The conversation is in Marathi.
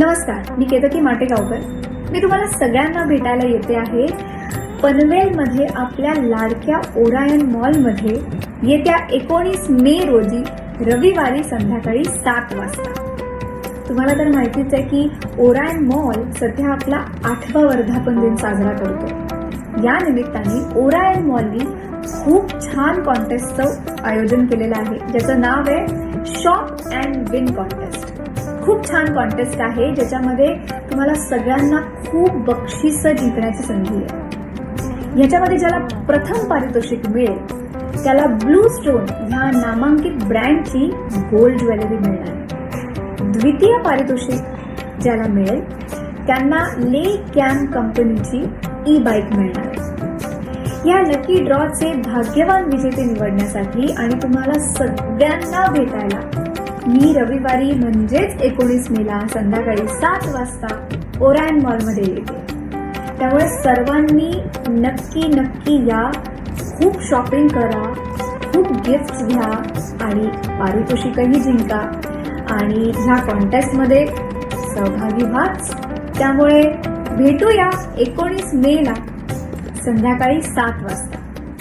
नमस्कार मी केतकी माटेगावकर. मी तुम्हाला सगळ्यांना भेटायला येते आहे पनवेलमध्ये आपल्या लाडक्या ओरायन मॉलमध्ये येत्या एकोणीस मे रोजी रविवारी संध्याकाळी सात वाजता. तुम्हाला तर माहितीच आहे की ओरायन मॉल सध्या आपला आठवा वर्धापन दिन साजरा करतो. या निमित्ताने ओरायन मॉलनी खूप छान कॉन्टेस्टचं आयोजन केलेलं आहे ज्याचं नाव आहे शॉप अँड विन कॉन्टेस्ट खूप छान कॉन्टेस्ट आहे ज्याच्यामध्ये तुम्हाला सगळ्यांना खूप बक्षिसं जिंकण्याची संधी आहे. याच्यामध्ये ज्याला प्रथम पारितोषिक मिळेल त्याला ब्लू स्टोन ह्या नामांकित ब्रँडची गोल्ड ज्वेलरी मिळणार द्वितीय पारितोषिक ज्याला मिळेल त्यांना ले कॅम कंपनीची ई बाईक मिळणार या लकी ड्रॉचे भाग्यवान विजेते निवडण्यासाठी आणि तुम्हाला सगळ्यांना भेटायला मी रविवारी म्हणजेच एकोणीस मेला संध्याकाळी सात वाजता ओरायन मॉलमध्ये येते. त्यामुळे सर्वांनी नक्की नक्की या. खूप शॉपिंग करा खूप गिफ्ट्स घ्या आणि पारितोषिकही जिंका. आणि ह्या कॉन्टेस्टमध्ये सहभागी व्हाच. त्यामुळे भेटूया एकोणीस मेला संध्याकाळी सात वाजता.